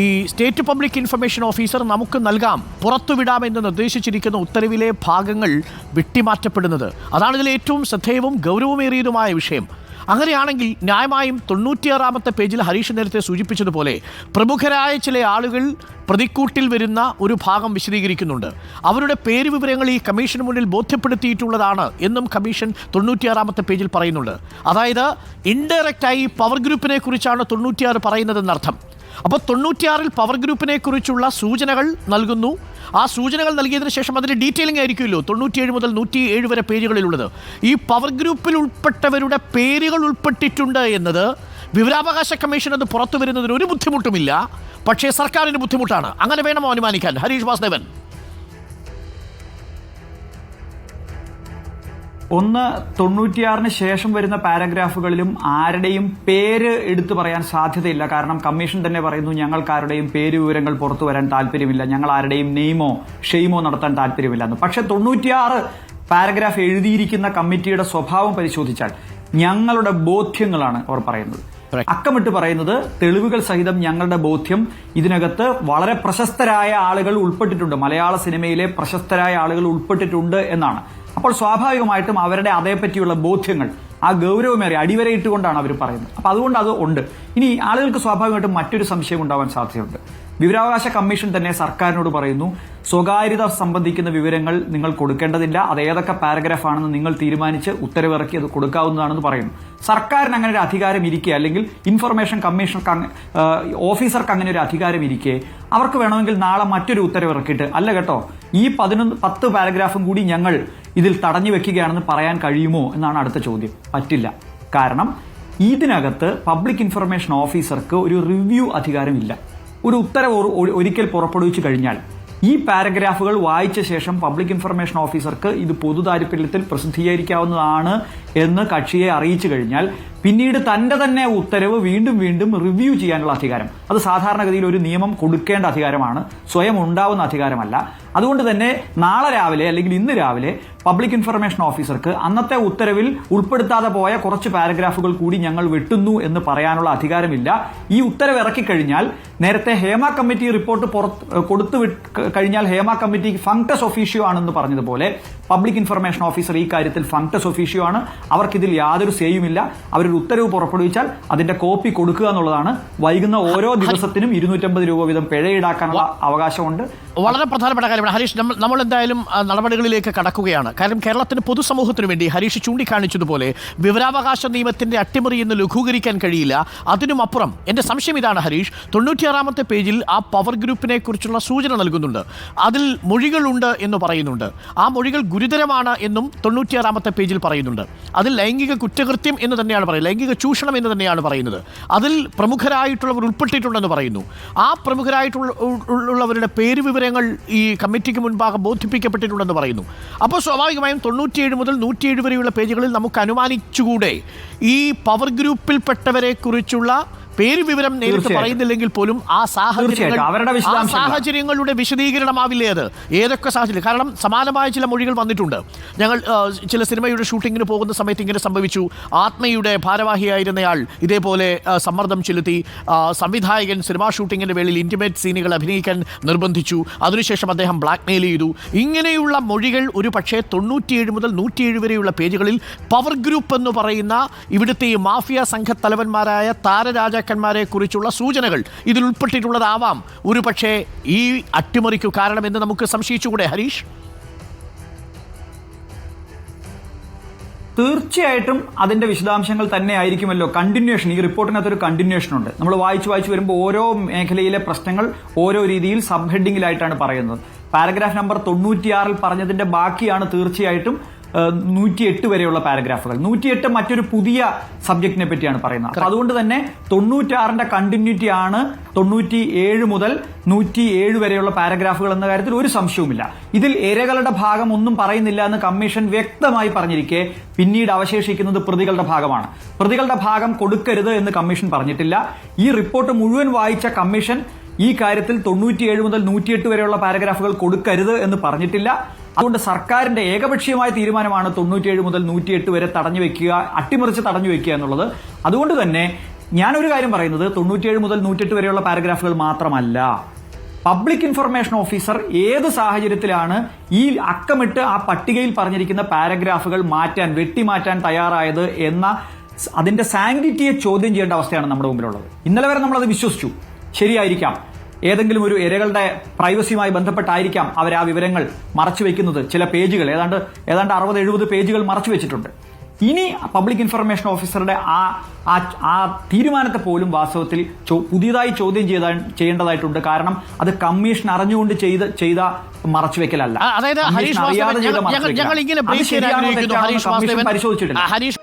ഈ state public information officer നമുക്ക് നൽകാം. പുറത്തുവിടാമെന്ന് നിർദ്ദേശിച്ചിരിക്കുന്ന ഉത്തരവിലെ ഭാഗങ്ങൾ വെട്ടിമാറ്റപ്പെടുന്നത്. അതാണ് ഇതിലെ ഏറ്റവും ശ്രദ്ധേയവും ഗൗരവമേറിയതുമായ വിഷയം. അങ്ങനെയാണെങ്കിൽ ന്യായമായും തൊണ്ണൂറ്റിയാറാമത്തെ പേജിൽ ഹരീഷ് നേരത്തെ സൂചിപ്പിച്ചതുപോലെ പ്രമുഖരായ ചില ആളുകൾ പ്രതിക്കൂട്ടിൽ വരുന്ന ഒരു ഭാഗം വിശദീകരിക്കുന്നുണ്ട്. അവരുടെ പേര് വിവരങ്ങൾ ഈ കമ്മീഷന് മുന്നിൽ ബോധ്യപ്പെടുത്തിയിട്ടുള്ളതാണ് എന്നും കമ്മീഷൻ തൊണ്ണൂറ്റിയാറാമത്തെ പേജിൽ പറയുന്നുണ്ട്. അതായത് ഇൻഡയറക്റ്റായി പവർ ഗ്രൂപ്പിനെ കുറിച്ചാണ് തൊണ്ണൂറ്റിയാറ് പറയുന്നതെന്നർത്ഥം. അപ്പോൾ തൊണ്ണൂറ്റിയാറിൽ പവർ ഗ്രൂപ്പിനെ കുറിച്ചുള്ള സൂചനകൾ നൽകുന്നു. ആ സൂചനകൾ നൽകിയതിന് ശേഷം അതിന്റെ ഡീറ്റെയിലിംഗ് ആയിരിക്കുമല്ലോ. തൊണ്ണൂറ്റിയേഴ് മുതൽ നൂറ്റി ഏഴ് വരെ പേജുകളിലുള്ളത് ഈ പവർ ഗ്രൂപ്പിൽ ഉൾപ്പെട്ടവരുടെ പേരുകൾ ഉൾപ്പെട്ടിട്ടുണ്ട് എന്നത് വിവരാവകാശ കമ്മീഷൻ അത് പുറത്തു വരുന്നതിന് ഒരു ബുദ്ധിമുട്ടുമില്ല. പക്ഷേ സർക്കാരിന് ബുദ്ധിമുട്ടാണ്. അങ്ങനെ വേണമോ അനുമാനിക്കാൻ. ഹരീഷ് വാസുദേവൻ. ഒന്ന് തൊണ്ണൂറ്റിയാറിന് ശേഷം വരുന്ന പാരഗ്രാഫുകളിലും ആരുടെയും പേര് എടുത്തു പറയാൻ സാധ്യതയില്ല. കാരണം കമ്മീഷൻ തന്നെ പറയുന്നു ഞങ്ങൾക്ക് ആരുടെയും പേര് വിവരങ്ങൾ പുറത്തു വരാൻ താല്പര്യമില്ല. ഞങ്ങൾ ആരുടെയും നെയ്മോ ഷെയ്മോ നടത്താൻ താല്പര്യമില്ല എന്ന്. പക്ഷെ തൊണ്ണൂറ്റിയാറ് പാരഗ്രാഫ് എഴുതിയിരിക്കുന്ന കമ്മിറ്റിയുടെ സ്വഭാവം പരിശോധിച്ചാൽ ഞങ്ങളുടെ ബോധ്യങ്ങളാണ് അവർ പറയുന്നത്. അക്കമിട്ട് പറയുന്നത് തെളിവുകൾ സഹിതം ഞങ്ങളുടെ ബോധ്യം. ഇതിനകത്ത് വളരെ പ്രശസ്തരായ ആളുകൾ ഉൾപ്പെട്ടിട്ടുണ്ട്. മലയാള സിനിമയിലെ പ്രശസ്തരായ ആളുകൾ ഉൾപ്പെട്ടിട്ടുണ്ട് എന്നാണ്. അപ്പോൾ സ്വാഭാവികമായിട്ടും അവരുടെ അതേപ്പറ്റിയുള്ള ബോധ്യങ്ങൾ ആ ഗൗരവമേറിയ അടിവരയിട്ടുകൊണ്ടാണ് അവർ പറയുന്നത്. അപ്പൊ അതുകൊണ്ട് അത് ഉണ്ട്. ഇനി ആളുകൾക്ക് സ്വാഭാവികമായിട്ടും മറ്റൊരു സംശയം ഉണ്ടാവാൻ സാധ്യതയുണ്ട്. വിവരാവകാശ കമ്മീഷൻ തന്നെ സർക്കാരിനോട് പറയുന്നു സ്വകാര്യത സംബന്ധിക്കുന്ന വിവരങ്ങൾ നിങ്ങൾ കൊടുക്കേണ്ടതില്ല. അത് ഏതൊക്കെ പാരഗ്രാഫ് ആണെന്ന് നിങ്ങൾ തീരുമാനിച്ച് ഉത്തരവിറക്കി അത് കൊടുക്കാവുന്നതാണെന്ന് പറയുന്നു സർക്കാരിന് അങ്ങനെ ഒരു അധികാരം ഇരിക്കുക അല്ലെങ്കിൽ ഇൻഫർമേഷൻ കമ്മീഷൻ ഓഫീസർക്ക് അങ്ങനെ ഒരു അധികാരം ഇരിക്കെ അവർക്ക് വേണമെങ്കിൽ നാളെ മറ്റൊരു ഉത്തരവിറക്കിയിട്ട് അല്ല കേട്ടോ ഈ പതിനൊന്ന് പത്ത് പാരഗ്രാഫും കൂടി ഞങ്ങൾ ഇതിൽ തടഞ്ഞു വെക്കുകയാണെന്ന് പറയാൻ കഴിയുമോ എന്നാണ് അടുത്ത ചോദ്യം. പറ്റില്ല. കാരണം ഇതിനകത്ത് പബ്ലിക് ഇൻഫർമേഷൻ ഓഫീസർക്ക് ഒരു റിവ്യൂ അധികാരമില്ല. ഒരു ഉത്തരവ് ഒരിക്കൽ പുറപ്പെടുവിച്ചു കഴിഞ്ഞാൽ ഈ പാരഗ്രാഫുകൾ വായിച്ച ശേഷം പബ്ലിക് ഇൻഫർമേഷൻ ഓഫീസർക്ക് ഇത് പൊതു പ്രസിദ്ധീകരിക്കാവുന്നതാണ് എന്ന് കക്ഷിയെ അറിയിച്ചു കഴിഞ്ഞാൽ പിന്നീട് തന്റെ തന്നെ ഉത്തരവ് വീണ്ടും വീണ്ടും റിവ്യൂ ചെയ്യാനുള്ള അധികാരം. അത് സാധാരണഗതിയിൽ ഒരു നിയമം കൊടുക്കേണ്ട അധികാരമാണ്. സ്വയം ഉണ്ടാവുന്ന അധികാരമല്ല. അതുകൊണ്ട് തന്നെ നാളെ രാവിലെ അല്ലെങ്കിൽ ഇന്ന് രാവിലെ പബ്ലിക് ഇൻഫർമേഷൻ ഓഫീസർക്ക് അന്നത്തെ ഉത്തരവിൽ ഉൾപ്പെടുത്താതെ പോയ കുറച്ച് പാരഗ്രാഫുകൾ കൂടി ഞങ്ങൾ വെട്ടുന്നു എന്ന് പറയാനുള്ള അധികാരമില്ല. ഈ ഉത്തരവ് ഇറക്കിക്കഴിഞ്ഞാൽ നേരത്തെ ഹേമ കമ്മിറ്റി റിപ്പോർട്ട് പുറത്ത് കൊടുത്തു കഴിഞ്ഞാൽ ഹേമ കമ്മിറ്റി ഫങ്ടസ് ഒഫീഷ്യോ ആണെന്ന് പറഞ്ഞതുപോലെ പബ്ലിക് ഇൻഫർമേഷൻ ഓഫീസർ ഈ കാര്യത്തിൽ ഫങ്ടസ് ഒഫീഷ്യോ ആണ്. അവർക്കിതിൽ യാതൊരു സേയുമില്ല. അവരൊരു ഉത്തരവ് പുറപ്പെടുവിച്ചാൽ അതിന്റെ കോപ്പി കൊടുക്കുക എന്നുള്ളതാണ്. വൈകുന്ന ഓരോ ദിവസത്തിനും ഇരുന്നൂറ്റമ്പത് രൂപ വീതം പിഴ ഈടാക്കാനുള്ള അവകാശമുണ്ട്. വളരെ പ്രധാനപ്പെട്ട ഹരീഷ് നമ്മൾ നമ്മൾ എന്തായാലും നടപടികളിലേക്ക് കടക്കുകയാണ്. കാരണം കേരളത്തിന് പൊതുസമൂഹത്തിന് വേണ്ടി ഹരീഷ് ചൂണ്ടിക്കാണിച്ചതുപോലെ വിവരാവകാശ നിയമത്തിന്റെ അട്ടിമറി എന്ന് ലഘൂകരിക്കാൻ കഴിയില്ല. അതിനുമപ്പുറം എന്റെ സംശയം ഇതാണ് ഹരീഷ് തൊണ്ണൂറ്റിയാറാമത്തെ പേജിൽ ആ പവർ ഗ്രൂപ്പിനെ കുറിച്ചുള്ള സൂചന നൽകുന്നുണ്ട്. അതിൽ മൊഴികളുണ്ട് എന്ന് പറയുന്നുണ്ട്. ആ മൊഴികൾ ഗുരുതരമാണ് എന്നും തൊണ്ണൂറ്റിയാറാമത്തെ പേജിൽ പറയുന്നുണ്ട്. അതിൽ ലൈംഗിക കുറ്റകൃത്യം എന്ന് തന്നെയാണ് പറയുന്നത്. ലൈംഗിക ചൂഷണം എന്ന് തന്നെയാണ് പറയുന്നത്. അതിൽ പ്രമുഖരായിട്ടുള്ളവർ ഉൾപ്പെട്ടിട്ടുണ്ടെന്ന് പറയുന്നു. ആ പ്രമുഖരായിട്ടുള്ള ഉള്ളവരുടെ പേര് വിവരങ്ങൾ ഈ കമ്മിറ്റിക്ക് മുൻപാകെ ബോധിപ്പിക്കപ്പെട്ടിട്ടുണ്ടെന്ന് പറയുന്നു. അപ്പോൾ സ്വാഭാവികമായും തൊണ്ണൂറ്റിയേഴ് മുതൽ നൂറ്റിയേഴ് വരെയുള്ള പേജുകളിൽ നമുക്ക് അനുമാനിച്ചുകൂടെ ഈ പവർ ഗ്രൂപ്പിൽപ്പെട്ടവരെ കുറിച്ചുള്ള പേര് വിവരം നേരിട്ട് പറയുന്നില്ലെങ്കിൽ പോലും ആ സാഹചര്യങ്ങൾ ആ. സാഹചര്യങ്ങളുടെ വിശദീകരണമാവില്ലേ അത്? ഏതൊക്കെ സാഹചര്യം? കാരണം സമാനമായ ചില മൊഴികൾ വന്നിട്ടുണ്ട്. ഞങ്ങൾ ചില സിനിമയുടെ ഷൂട്ടിങ്ങിന് പോകുന്ന സമയത്ത് ഇങ്ങനെ സംഭവിച്ചു. ആത്മയുടെ ഭാരവാഹിയായിരുന്നയാൾ ഇതേപോലെ സമ്മർദ്ദം ചെലുത്തി സംവിധായകൻ സിനിമാ ഷൂട്ടിങ്ങിന്റെ വേളയിൽ ഇന്റിമേറ്റ് സീനുകൾ അഭിനയിക്കാൻ നിർബന്ധിച്ചു. അതിനുശേഷം അദ്ദേഹം ബ്ലാക്ക്മെയിൽ ചെയ്തു. ഇങ്ങനെയുള്ള മൊഴികൾ ഒരു പക്ഷേ തൊണ്ണൂറ്റിയേഴ് മുതൽ നൂറ്റിയേഴ് വരെയുള്ള പേജുകളിൽ പവർ ഗ്രൂപ്പ് എന്ന് പറയുന്ന ഇവിടുത്തെ ഈ മാഫിയ സംഘത്തലവന്മാരായ താരരാജാക്കന്മാരെ കുറിച്ചുള്ള സൂചനകൾ ഇതിൽ ഉൾപ്പെട്ടിട്ടുള്ളതാവാം. ഒരു പക്ഷേ ഈ അട്ടിമറിക്കു കാരണമെന്ന് നമുക്ക് സംശയിച്ചുകൂടെ ഹരീഷ്? തീർച്ചയായിട്ടും അതിന്റെ വിശദാംശങ്ങൾ തന്നെ ആയിരിക്കുമല്ലോ. കണ്ടിന്യൂഷൻ ഈ റിപ്പോർട്ടിനകത്ത് ഒരു കണ്ടിന്യൂഷൻ ഉണ്ട്. നമ്മൾ വായിച്ചു വായിച്ചു വരുമ്പോൾ ഓരോ മേഖലയിലെ പ്രശ്നങ്ങൾ ഓരോ രീതിയിൽ സബ് ഹെഡിങ്ങിലായിട്ടാണ് പറയുന്നത്. പാരഗ്രാഫ് നമ്പർ തൊണ്ണൂറ്റിയാറിൽ പറഞ്ഞതിന്റെ ബാക്കിയാണ് തീർച്ചയായിട്ടും നൂറ്റിയെട്ട് വരെയുള്ള പാരഗ്രാഫുകൾ. നൂറ്റിയെട്ട് മറ്റൊരു പുതിയ സബ്ജക്റ്റിനെ പറ്റിയാണ് പറയുന്നത്. അപ്പൊ അതുകൊണ്ട് തന്നെ തൊണ്ണൂറ്റാറിന്റെ കണ്ടിന്യൂറ്റി ആണ് തൊണ്ണൂറ്റി ഏഴ് മുതൽ നൂറ്റി ഏഴ് വരെയുള്ള പാരഗ്രാഫുകൾ എന്ന കാര്യത്തിൽ ഒരു സംശയവുമില്ല. ഇതിൽ ഇരകളുടെ ഭാഗം ഒന്നും പറയുന്നില്ല എന്ന് കമ്മീഷൻ വ്യക്തമായി പറഞ്ഞിരിക്കെ പിന്നീട് അവശേഷിക്കുന്നത് പ്രതികളുടെ ഭാഗമാണ്. പ്രതികളുടെ ഭാഗം കൊടുക്കരുത് എന്ന് കമ്മീഷൻ പറഞ്ഞിട്ടില്ല. ഈ റിപ്പോർട്ട് മുഴുവൻ വായിച്ച കമ്മീഷൻ ഈ കാര്യത്തിൽ തൊണ്ണൂറ്റിയേഴ് മുതൽ നൂറ്റിയെട്ട് വരെയുള്ള പാരഗ്രാഫുകൾ കൊടുക്കരുത് എന്ന് പറഞ്ഞിട്ടില്ല. അതുകൊണ്ട് സർക്കാരിന്റെ ഏകപക്ഷീയമായ തീരുമാനമാണ് തൊണ്ണൂറ്റിയേഴ് മുതൽ നൂറ്റിയെട്ട് വരെ തടഞ്ഞു വെക്കുക അട്ടിമറിച്ച് തടഞ്ഞു വെക്കുക എന്നുള്ളത്. അതുകൊണ്ട് തന്നെ ഞാനൊരു കാര്യം പറയുന്നത് തൊണ്ണൂറ്റിയേഴ് മുതൽ നൂറ്റെട്ട് വരെയുള്ള പാരഗ്രാഫുകൾ മാത്രമല്ല. പബ്ലിക് ഇൻഫർമേഷൻ ഓഫീസർ ഏത് സാഹചര്യത്തിലാണ് ഈ അക്കമിട്ട് ആ പട്ടികയിൽ പറഞ്ഞിരിക്കുന്ന പാരഗ്രാഫുകൾ മാറ്റാൻ വെട്ടിമാറ്റാൻ തയ്യാറായത് എന്ന അതിന്റെ സാങ്ക്ടിറ്റിയെ ചോദ്യം ചെയ്യേണ്ട അവസ്ഥയാണ് നമ്മുടെ മുമ്പിലുള്ളത്. ഇന്നലെ വരെ നമ്മൾ അത് വിശ്വസിച്ചു. ശരിയായിരിക്കാം. ഏതെങ്കിലും ഒരു ഇരകളുടെ പ്രൈവസിയുമായി ബന്ധപ്പെട്ടായിരിക്കാം അവർ ആ വിവരങ്ങൾ മറച്ചു വെക്കുന്നത്. ചില പേജുകൾ ഏതാണ്ട് ഏതാണ്ട് അറുപത് എഴുപത് പേജുകൾ മറച്ചു വെച്ചിട്ടുണ്ട്. ഇനി പബ്ലിക് ഇൻഫർമേഷൻ ഓഫീസറുടെ ആ ആ തീരുമാനത്തെ പോലും വാസ്തവത്തിൽ പുതിയതായി ചോദ്യം ചെയ്ത ചെയ്യേണ്ടതായിട്ടുണ്ട്. കാരണം അത് കമ്മീഷൻ അറിഞ്ഞുകൊണ്ട് ചെയ്ത് ചെയ്ത മറച്ചുവെക്കലല്ല അതായത് ഹരീഷ് പരിശോധിച്ചിട്ടില്ല. ഹരീഷ്